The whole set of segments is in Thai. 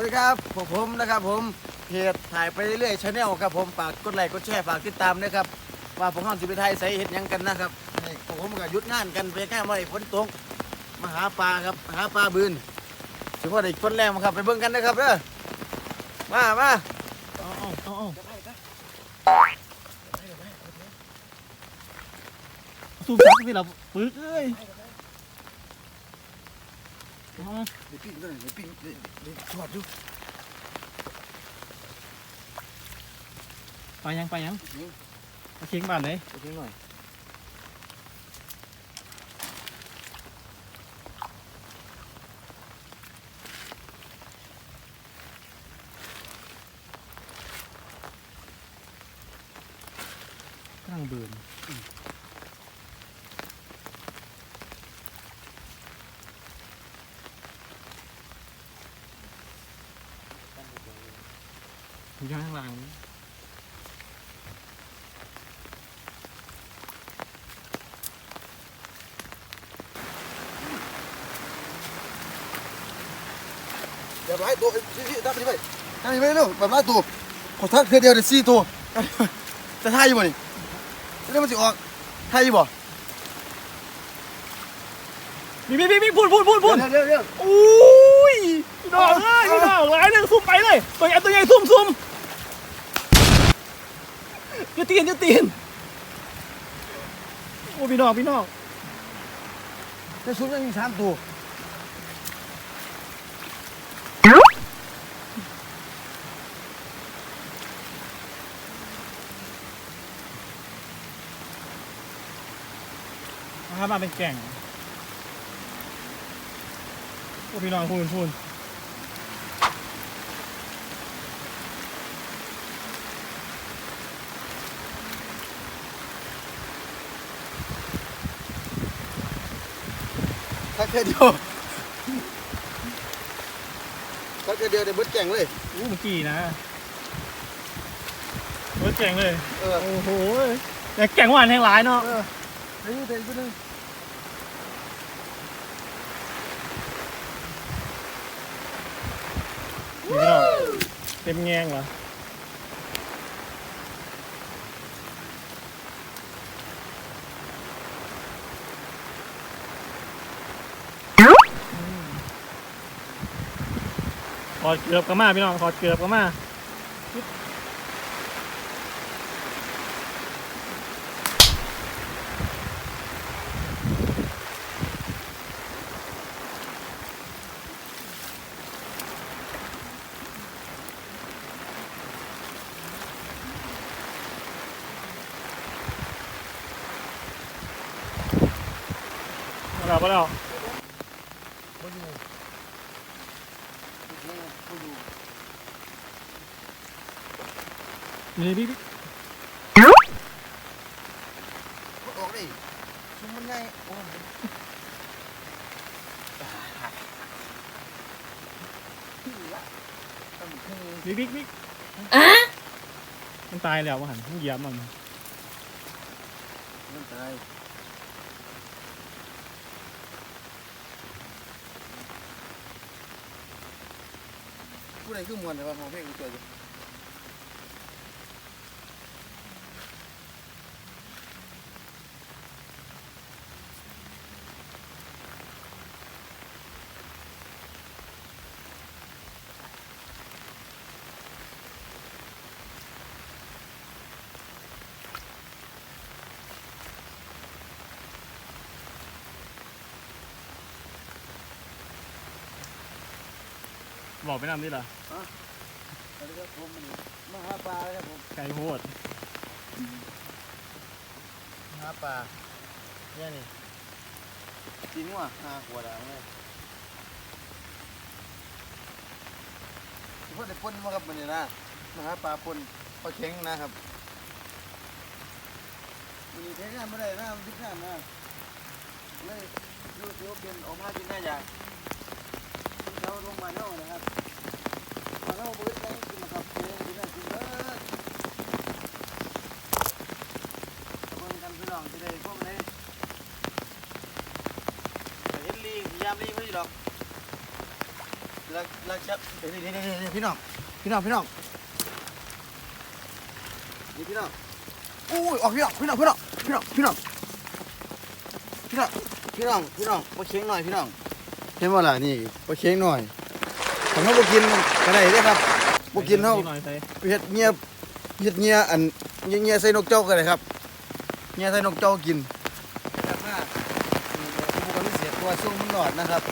วัสดีครับผมผมนะครับผมเพจถ่ายไปเรื่อยชาแนลครับผมฝากกดไลค์กดแชร์ฝากติดตามด้วยครับว่าผมห้องสิไปไทยใส่เห็ดหยังกันนะครับนี่พวกผมก็หยุดงานกันไปแค่ไม่ฝนตกมาหาปลาครับหาปลาบืนถือว่าได้ฝนแรงมาครับไปเบิ่งกันนะครับเด้อมามาเอาเอาเอาเอาสูบซักสิเราปึกเอ้ย เอาเดี๋ยวปิ้งด้วยเดี๋ยวปิ้งเดี๋ยวเดี๋ยวทอดดูไปยังไปยังมาเคียงบ้านเลยไปทิ้งหน่อย กำลังเบิร์น อยู่ข้างหลังเดี๋ยวไล่ตัวซี่ซี่ตั้งไปไปตั้งไปเร็วแบบไล่ตัวขอทักเพื่อเดียวเดี๋ยวซี่ตัวจะท่าอยู่บ่นี่เดี๋ยวมันจะออกท่าอยู่บ่มีมีมีมีพูดพูดพูดพูดเร็วเร็วเร็วอุ้ยพี่น้องเอ้ยพี่น้องหลายหนึ่งซุ่มไปเลยตัวใหญ่ตัวใหญ่ซุ่มซุ่ม จะตีนจะตีนโอ้พี่น้องพี่น้องจะชุดยังมีสามตัวมามาเป็นแก่งโอ้พี่น้องพูนพูน ทักแค่เดียวทักแค่เดียวเดี๋ยวเบิดแก่งเลย อู้เมื่อกี้นะโอ้ยแก่งเลย เออ โอ้โหแต่แก่งหวานแทงหลายเนาะเออเดี๋ยวเดี๋ยวเดี๋ยวนี่พี่น้องเต็มแงงเหรอ อดเกือบกันมาพี่น้องถอดเกือบกันมาเอาแล้วเอาแล้ว บ่อยู่บ่อยู่ นี่พี่พี่บ่ออกดิชุมมันไงโอ้ยพี่พี่พี่มันตายแล้ววะหันมันเหยียบมันมันตายผู้ใดคือมวนแต่ว่าของเพลงกูเจออยู่ บอกไปนำดิล่ะสวัสดีครับผมมาหาปลาครับผมไก่โพดหาปลาเนี่ยนี่จริงว่ะหาขวดอะเนี่ยพวกเด็กปนมาครับมันนี่นะมาหาปลาปนปลาเข็งนะครับมันนี่เทงานไม่ได้นะมันพิษงานนะเลยดูดูเป็นออกมากินง่ายอย่างเรา ลงมาเน่านะครับมาเน่าเบิดยังกินนะครับเองกินได้กิเบิดขอคุท่านดหลังที่ได้พวกันเลยเห็นลียามลีไม่หรอกลักลักชับเดี๋ยวเดี๋ยวเดี๋ยวพี่น้องพี่น้องพี่น้องนี่พี่น้องอุ้ยออกพี่น้องพี่น้องพี่น้องพี่น้องพี่น้องพี่น้องพี่น้องมาเชียงหน่อยพี่น้อง เห็นว่าล่ะนี่ปลาเค็งหน่อยผมเขาบ่กินก็ได้เด้อครับบ่กินเฮาหน่อยใส่ไปเฮ็ดเงียบเฮ็ดเงียอันเงียเงียใส่นกเจ้าก็ได้ครับเงียใส่นกเจ้ากินครับว่าผู้คนที่เสียตัวสูงมันหลอดนะครับ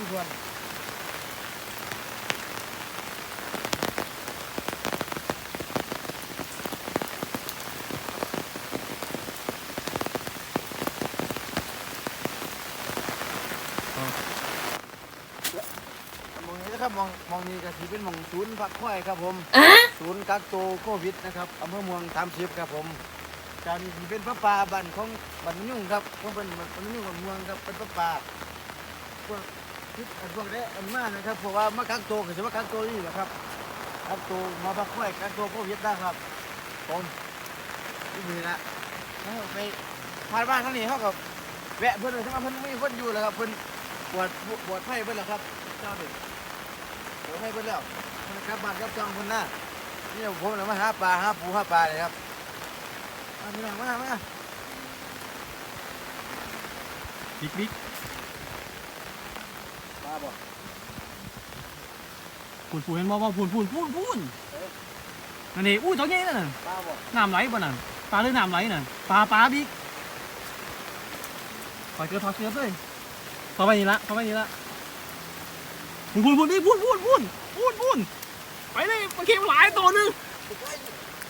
พี่บอลมองนี้นะครับมองมองนี้ก็ถือเป็นหมองศูนย์พักควายครับผมศูนย์กักตัวโควิดนะครับอำเภอเมืองตามชิบครับผมการนี้สิเป็นพระป่าบ้านของบ้านนุ่งครับของเป็นบ้านนุ่งบ้านเมืองครับเป็นพระป่าพวก ทิศอันพวกนี้อันมากนะครับเพราะว่ามากักตัวก็จะมากักตัวนี่แหละครับกักตัวมาพักค่อยกักตัวโควิดได้ครับผมที่นี่ละเขาไปผ่านบ้านทางนี้เขากับแวะเพื่อนเลยทั้งเพื่อนไม่มีคนอยู่แล้วครับเพื่อนปวดปวดไข้เพื่อนแล้วครับเจ้าเด็กปวดไข้เพื่อนแล้วเพื่อนกลับบ้านกลับจองเพื่อนหน้านี่ผมเลยมาหาปลาหาปูหาปลาเลยครับมาพี่น้องมามาบิ๊กบิ๊กปลา บ่พูนพูนเห็นบ่บ่พูนพูนพูนพูนนั่นนี่อุ้ยตัวใหญ่นั่นน่ะปลาบ่น้ำไหลบ่นั่นปลาหรือน้ำไหลนั่นปลาปลาบิ๊กถอยเกลือถอยเกลือเลยเข้าไปนี่ละเข้าไปนี่ละพูนพูนพูนนี่พูนพูนพูนพูนพูนไปเลยมันเค็มหลายตัวหนึง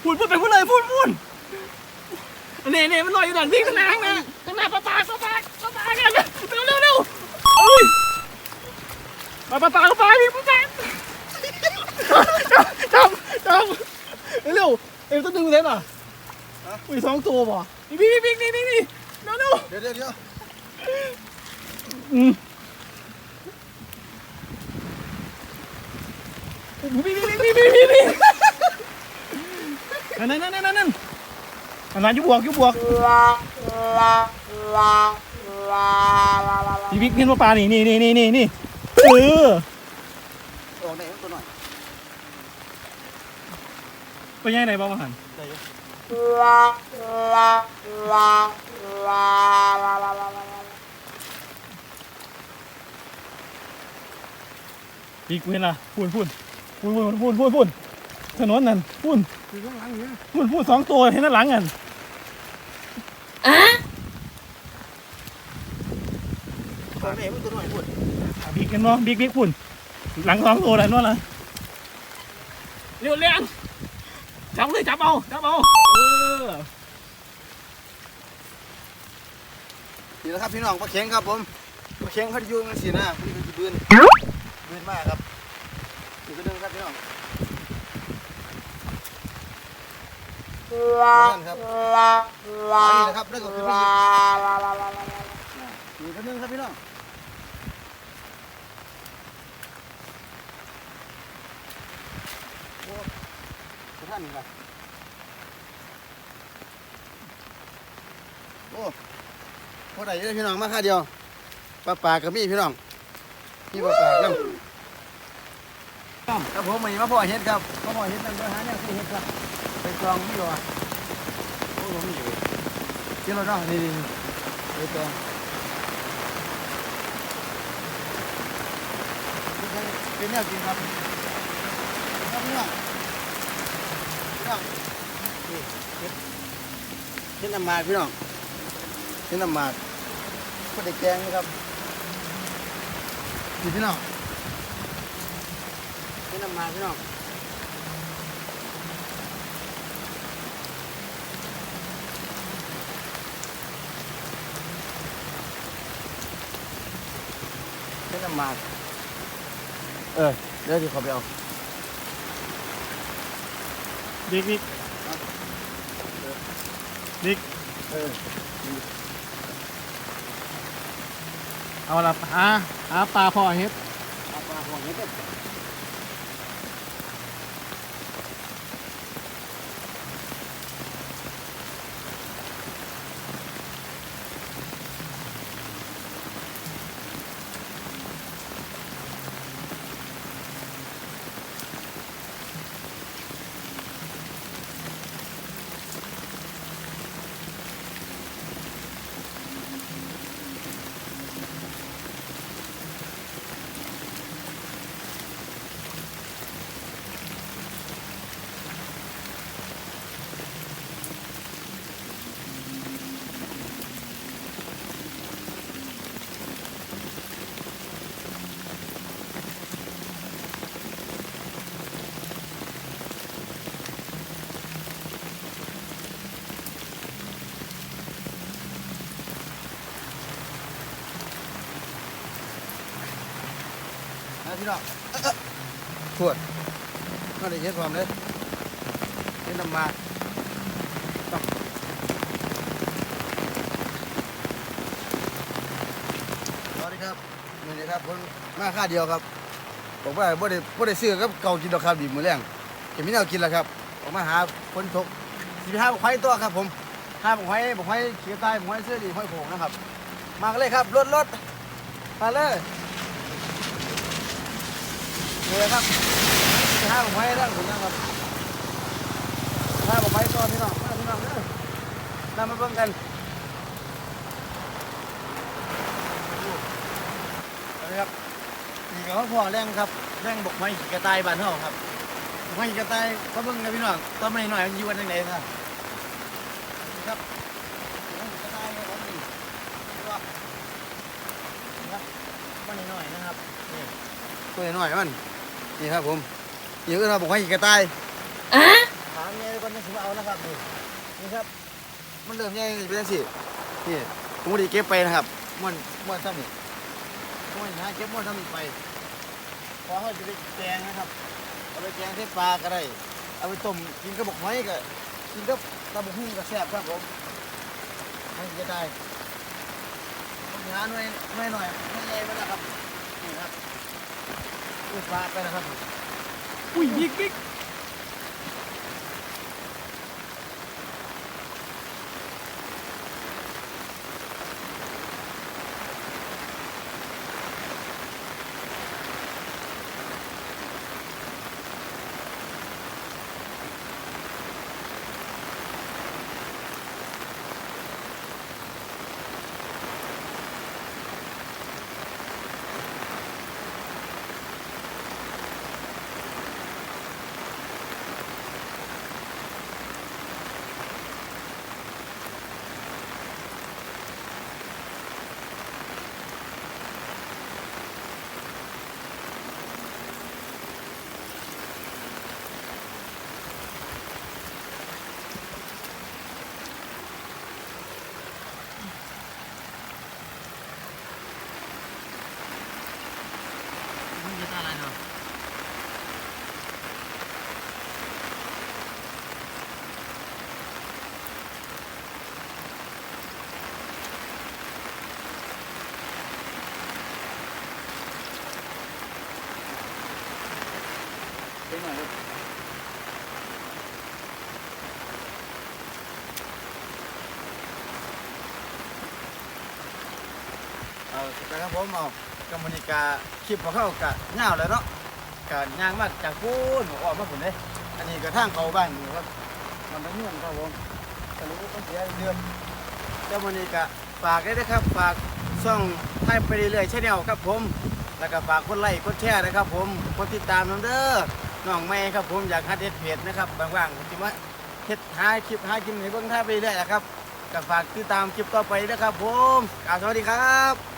พูนพูนไปพูนเลยพูนพูนเน่เน่มันลอยอยู่ด้านบิ๊กข้างหน้าข้างหน้าข้างหน้าปลาปลาปลาปลาปลาปลากัน ปลาปลาปลาปลาบิ๊กปลาปลาจับจับเร็วเอ็มต้องดึงเลยป่ะมีสองตัวป่ะนี่บิ๊กบิ๊กนี่นี่นี่เร็วเร็วเดี๋ยวเดี๋ยวเดี๋ยวอืมบิ๊กบิ๊กบิ๊กบิ๊กบิ๊กบิ๊กนั่นนั่นนั่นนั่นนั่นอันนั้นยุบวกยุบวกบิ๊กบิ๊กเห็นว่าปลานี่นี่นี่นี่นี่นี่ เออออกไหนตัวหน่อยไปยังไงบ้างวะหันได้อยู่บิ๊กเห็นละพูนพูนพูนพูนพูนพูนพูนถนนนั่นพูนคือข้างหลังนี่พูนพูนสองตัวเห็นด้านหลังกันออกไหนมันตัวหน่อยพูด บิ๊กกันเนาะบิ๊กบิ๊กพูนหลังสองตัวเลยนั่นละเร็วเร็วจับเลยจับเอาจับเอาเออนี่แหละครับพี่น้องปลาเข็งครับผมปลาเข็งเขาอยู่กันสินะนี่คือบืนบืนมากครับนี่ก็ดึงครับพี่น้องนั่นครับนี่นะครับนั่นก็คือปลานี่ก็ดึงครับพี่น้อง ท่านนี่ครับโอ้พอได้เด้อพี่น้องมาค่าเดียวปลาปลากับมีพี่น้องมีปลาปลาน้ำครับผมวันนี้มาพ่อเฮ็ดครับมาพ่อเฮ็ดนั่นด้วยหาเนี่ยคือเฮ็ดครับไปจองมีวะโอ้โหมีอยู่เจ้าเราเนาะนี่นี่ไปจองเป็นแนวกินครับครับพี่น้องพี่ น้องนี่เฮ็ดน้ำมาพี่น้องนี่น้ำมากก็ได้แกงนะครับนี่พี่น้องน้ำมาพี่น้องเส้นน้ำมาเออเดี๋ยวที่ขาไปเอา ดิกดิกดิกเออเอาละหาหาปลาพอเฮ็ดเอาปลาห่วงนี้ก็ พี่น้องเอ๊ะเอ๊ะขวดก็ได้เฮ็ดความเลยเฮ็ดน้ำมาต้องสวัสดีครับนี่เลยครับผมมาค่าเดียวครับบอกว่าบ่ได้บ่ได้ซื้อกับเก่ากินดอกครับดีมือแรงจะมีแนวกินแล้วครับออกมาหาคนทกสิไปหาบักไข่ตัวครับผมห้าบักไข่บักไข่เขียวใต้บักไข่เสื้อดีห้อยโผงนะครับ มากันเลยครับรถรถมาเลย เลยครับห้าผมไว้แล้วผมนะครับห้าผมไว้ก่อนพี่น้องมาพี่น้องเด้อนำมาเบิ่งกันเอาเลยครับนี่ก็พ่อแรงครับแรงบอกไม้ขี่กระต่ายบ้านเฮาครับไม้ขี่กระต่ายก็เบิ่งนะพี่น้องต้นไม้หน่อยมันอยู่วันจังไดครับครับกไม้ขี่กระต่ายครับผมนี่นี่ว่านี่ครับต้นหน่อยนะครับนี่ต้นหน่อยมัน นี่ครับผมนี่ก็เราบอกให้กระต่ายถามไงวันนี้ผมเอานะครับนี่นี่ครับ มันเริ่มยังเป็นจังซี่นี่ผมก็ไดีเก็บไปนะครับม้วนม้วนซ้ำนี่ม้วนหาเก็บม้วนซ้ำนี่ไปพอเขาจะไปแกงนะครับเอาไปแกงใส่ปลาก็ได้เอาไปต้มกินกับบอกไม้ก็กินกับตำบักหุ่งก็แซ่บครับผมให้กระต่ายผมหาหน่อยหน่อยหน่อยไม่ใหญ่ไปนะครับนี่ครับ อุ้ยปลาไปนะครับ อุ้ยยิกดิก เอาแต่ครับผมเอากัมมนิกาคลิปของเขากะเงาวแล้วเนาะกะย่างมาจากพูนออกมาผุนเลยอันนี้กระทั่งเขาบ้านนี่ครับมันเป็นเรื่องครับผมแต่รู้ต้องเสียเดือนเจ้ามันนี้กะฝากได้นะครับฝากช่องไทยไปเรื่อยๆชแนลครับผม แล้วก็ฝากกดไลค์กดแชร์นะครับ ผมกดติดตามน้ำเด้อน้องแม่ครับผมอยากฮัดเด็ดเพจนะครับว่างๆผมคิดว่าเฮ็ดหาคลิปหาคลิปให้เบิ่งท่าไปเรื่อยๆนะครับก็ฝากติดตามคลิปต่อไปนะครับผมกล่าวสวัสดีครับ